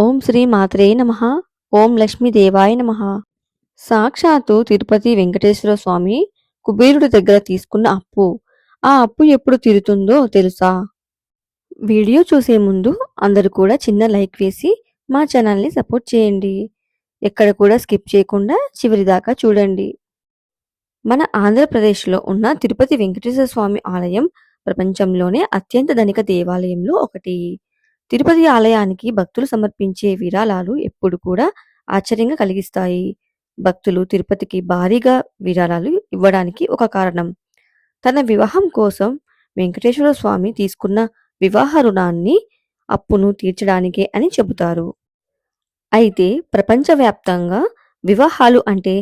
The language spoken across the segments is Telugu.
ఓం శ్రీ మాత్రే నమ. ఓం లక్ష్మీదేవాయ నమ. సాక్షాత్తు తిరుపతి వెంకటేశ్వర స్వామి కుబేరుడి దగ్గర తీసుకున్న అప్పు. ఆ అప్పు ఎప్పుడు తీరుతుందో తెలుసా? వీడియో చూసే ముందు అందరూ కూడా చిన్న లైక్ వేసి మా ఛానల్ని సపోర్ట్ చేయండి. ఎక్కడ కూడా స్కిప్ చేయకుండా చివరి దాకా చూడండి. మన ఆంధ్రప్రదేశ్లో ఉన్న తిరుపతి వెంకటేశ్వర స్వామి ఆలయం ప్రపంచంలోనే అత్యంత ధనిక దేవాలయంలో ఒకటి. తిరుపతి ఆలయానికి భక్తులు సమర్పించే విరాళాలు ఎప్పుడు కూడా ఆశ్చర్యంగా కలిగిస్తాయి. భక్తులు తిరుపతికి భారీగా విరాళాలు ఇవ్వడానికి ఒక కారణం. తన వివాహం కోసం వెంకటేశ్వర స్వామి తీసుకున్న వివాహ రుణాన్ని అప్పును తీర్చడానికే అని చెబుతారు. అయితే ప్రపంచవ్యాప్తంగా వివాహాలు అంటే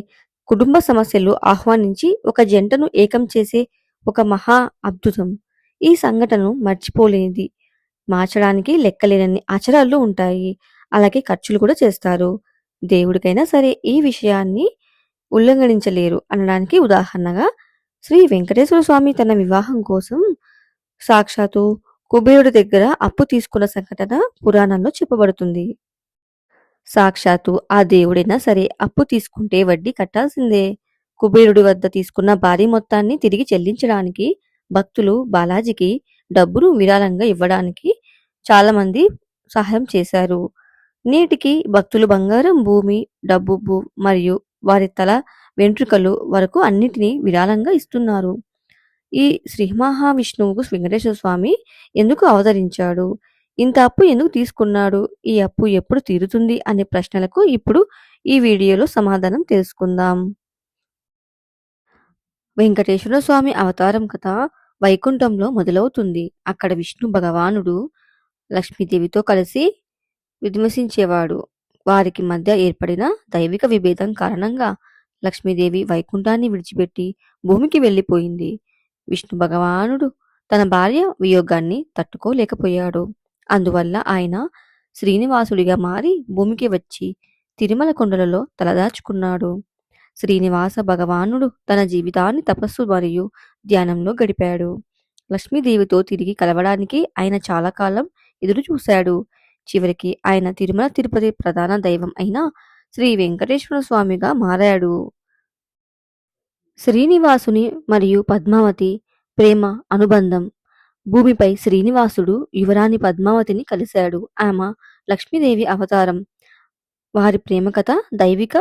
కుటుంబ సమస్యలు ఆహ్వానించి ఒక జంటను ఏకం చేసే ఒక మహా అద్భుతం. ఈ సంఘటనను మర్చిపోలేనిది. మార్చడానికి లెక్కలేనన్ని ఆచారాలు ఉంటాయి. అలాగే ఖర్చులు కూడా చేస్తారు. దేవుడికైనా సరే ఈ విషయాన్ని ఉల్లంఘించలేరు అనడానికి ఉదాహరణగా శ్రీ వెంకటేశ్వర స్వామి తన వివాహం కోసం సాక్షాత్తు కుబేరుడి దగ్గర అప్పు తీసుకున్న సంఘటన పురాణంలో చెప్పబడుతుంది. సాక్షాత్తు ఆ దేవుడైనా సరే అప్పు తీసుకుంటే వడ్డీ కట్టాల్సిందే. కుబేరుడి వద్ద తీసుకున్న భారీ మొత్తాన్ని తిరిగి చెల్లించడానికి భక్తులు బాలాజీకి డబ్బును విరాళంగా ఇవ్వడానికి చాలామంది సహాయం చేశారు. నేటికి భక్తులు బంగారం భూమి డబ్బు భూ మరియు వారి తల వెంట్రుకలు వరకు అన్నిటినీ విరాళంగా ఇస్తున్నారు. ఈ శ్రీ మహావిష్ణువుకు వెంకటేశ్వర స్వామి ఎందుకు అవతరించాడు? ఇంత అప్పు ఎందుకు తీసుకున్నాడు? ఈ అప్పు ఎప్పుడు తీరుతుంది అనే ప్రశ్నలకు ఇప్పుడు ఈ వీడియోలో సమాధానం తెలుసుకుందాం. వెంకటేశ్వర స్వామి అవతారం కథ వైకుంఠంలో మొదలవుతుంది. అక్కడ విష్ణు భగవానుడు లక్ష్మీదేవితో కలిసి విధ్వసించేవాడు వారికి మధ్య ఏర్పడిన దైవిక విభేదం కారణంగా లక్ష్మీదేవి వైకుంఠాన్ని విడిచిపెట్టి భూమికి వెళ్ళిపోయింది. విష్ణు భగవానుడు తన భార్య వియోగాన్ని తట్టుకోలేకపోయాడు. అందువల్ల ఆయన శ్రీనివాసుడిగా మారి భూమికి వచ్చి తిరుమల కొండలలో తలదాచుకున్నాడు. శ్రీనివాస భగవానుడు తన జీవితాన్ని తపస్సు మరియు ధ్యానంలో గడిపాడు. లక్ష్మీదేవితో తిరిగి కలవడానికి ఆయన చాలా కాలం ఎదురు చూశాడు. చివరికి ఆయన తిరుమల తిరుపతి ప్రధాన దైవం అయిన శ్రీ వెంకటేశ్వర స్వామిగా మారాడు. శ్రీనివాసుని మరియు పద్మావతి ప్రేమ అనుబంధం. భూమిపై శ్రీనివాసుడు యువరాణి పద్మావతిని కలిశాడు. ఆమె లక్ష్మీదేవి అవతారం. వారి ప్రేమ కథ దైవిక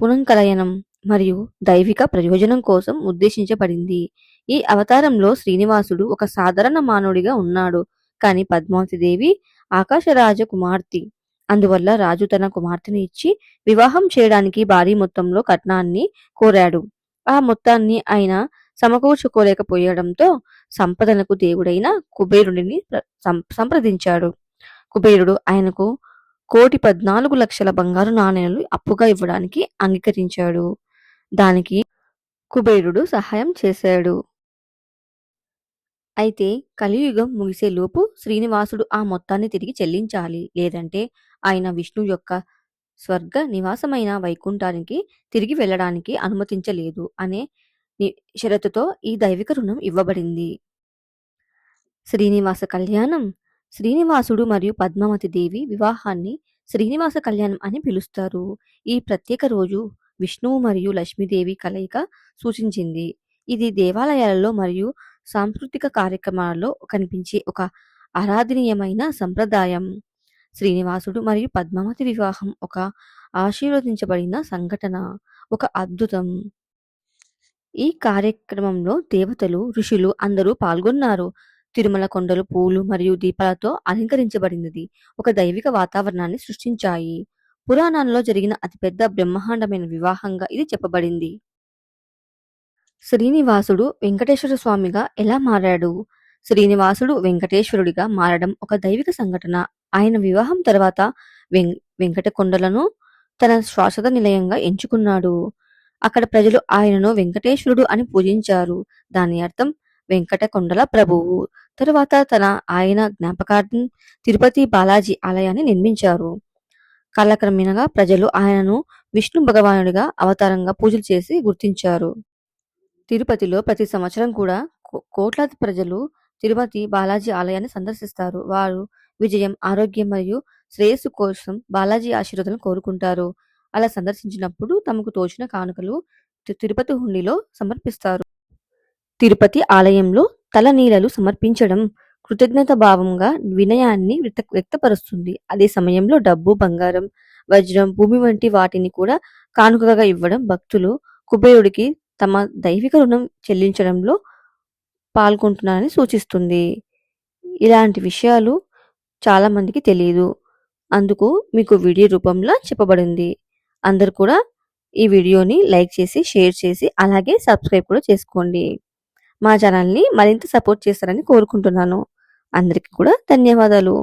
పునంకలయనం మరియు దైవిక ప్రయోజనం కోసం ఉద్దేశించబడింది. ఈ అవతారంలో శ్రీనివాసుడు ఒక సాధారణ మానవుడిగా ఉన్నాడు. కానీ పద్మావతి దేవి ఆకాశరాజ కుమార్తె అందువల్ల రాజు తన కుమార్తెని ఇచ్చి వివాహం చేయడానికి భారీ మొత్తంలో కట్నాన్ని కోరాడు. ఆ మొత్తాన్ని ఆయన సమకూర్చుకోలేకపోయడంతో సంపదలకు దేవుడైన కుబేరుడిని సంప్రదించాడు. కుబేరుడు ఆయనకు కోటి పద్నాలుగు లక్షల బంగారు నాణేలు అప్పుగా ఇవ్వడానికి అంగీకరించాడు. దానికి కుబేరుడు సహాయం చేశాడు. అయితే కలియుగం ముగిసేలోపు శ్రీనివాసుడు ఆ మొత్తాన్ని తిరిగి చెల్లించాలి. లేదంటే ఆయన విష్ణు యొక్క స్వర్గ నివాసమైన వైకుంఠానికి తిరిగి వెళ్ళడానికి అనుమతించలేదు అనే షరతుతో ఈ దైవిక రుణం ఇవ్వబడింది. శ్రీనివాస కళ్యాణం శ్రీనివాసుడు మరియు పద్మావతి దేవి వివాహాన్ని శ్రీనివాస కళ్యాణం అని పిలుస్తారు. ఈ ప్రత్యేక రోజు విష్ణువు మరియు లక్ష్మీదేవి కలయిక సూచించింది. ఇది దేవాలయాలలో మరియు సాంస్కృతిక కార్యక్రమాలలో కనిపించే ఒక ఆరాధనీయమైన సంప్రదాయం. శ్రీనివాసుడు మరియు పద్మావతి వివాహం ఒక ఆశీర్వదించబడిన సంఘటన ఒక అద్భుతం. ఈ కార్యక్రమంలో దేవతలు ఋషులు అందరూ పాల్గొన్నారు. తిరుమల కొండలు పూలు మరియు దీపాలతో అలంకరించబడినది. ఒక దైవిక వాతావరణాన్ని సృష్టించాయి. పురాణాల్లో జరిగిన అతిపెద్ద బ్రహ్మాండమైన వివాహంగా ఇది చెప్పబడింది. శ్రీనివాసుడు వెంకటేశ్వర స్వామిగా ఎలా మారాడు? శ్రీనివాసుడు వెంకటేశ్వరుడిగా మారడం ఒక దైవిక సంఘటన. ఆయన వివాహం తర్వాత వెం వెంకట కొండలను తన శాశ్వత నిలయంగా ఎంచుకున్నాడు. అక్కడ ప్రజలు ఆయనను వెంకటేశ్వరుడు అని పూజించారు. దాని అర్థం వెంకట కొండల ప్రభువు. తరువాత తన ఆయన జ్ఞాపకార్థం తిరుపతి బాలాజీ ఆలయాన్ని నిర్మించారు. కాలక్రమేణగా ప్రజలు ఆయనను విష్ణు భగవానుడిగా అవతారంగా పూజలు చేసి గుర్తించారు. తిరుపతిలో ప్రతి సంవత్సరం కూడా కోట్లాది ప్రజలు తిరుపతి బాలాజీ ఆలయాన్ని సందర్శిస్తారు. వారు విజయం ఆరోగ్యం మరియు శ్రేయస్సు కోసం బాలాజీ ఆశీర్వాదం కోరుకుంటారు. అలా సందర్శించినప్పుడు తమకు తోచిన కానుకలు తి- తిరుపతి హుండీలో సమర్పిస్తారు. తిరుపతి ఆలయంలో తలనీలలు సమర్పించడం కృతజ్ఞత భావంగా వినయాన్ని వ్యక్త- వ్యక్తపరుస్తుంది. అదే సమయంలో డబ్బు బంగారం వజ్రం భూమి వంటి వాటిని కూడా కానుకగా ఇవ్వడం భక్తులు కుబేరుడికి తమ దైవిక రుణం చెల్లించడంలో పాల్గొంటున్నారని సూచిస్తుంది. ఇలాంటి విషయాలు చాలా మందికి తెలియదు అందుకు మీకు వీడియో రూపంలో చెప్పబడింది. అందరు కూడా ఈ వీడియోని లైక్ చేసి షేర్ చేసి అలాగే సబ్స్క్రైబ్ కూడా చేసుకోండి. మా ఛానల్ని మరింత సపోర్ట్ చేస్తారని కోరుకుంటున్నాను. అందరికీ కూడా ధన్యవాదాలు.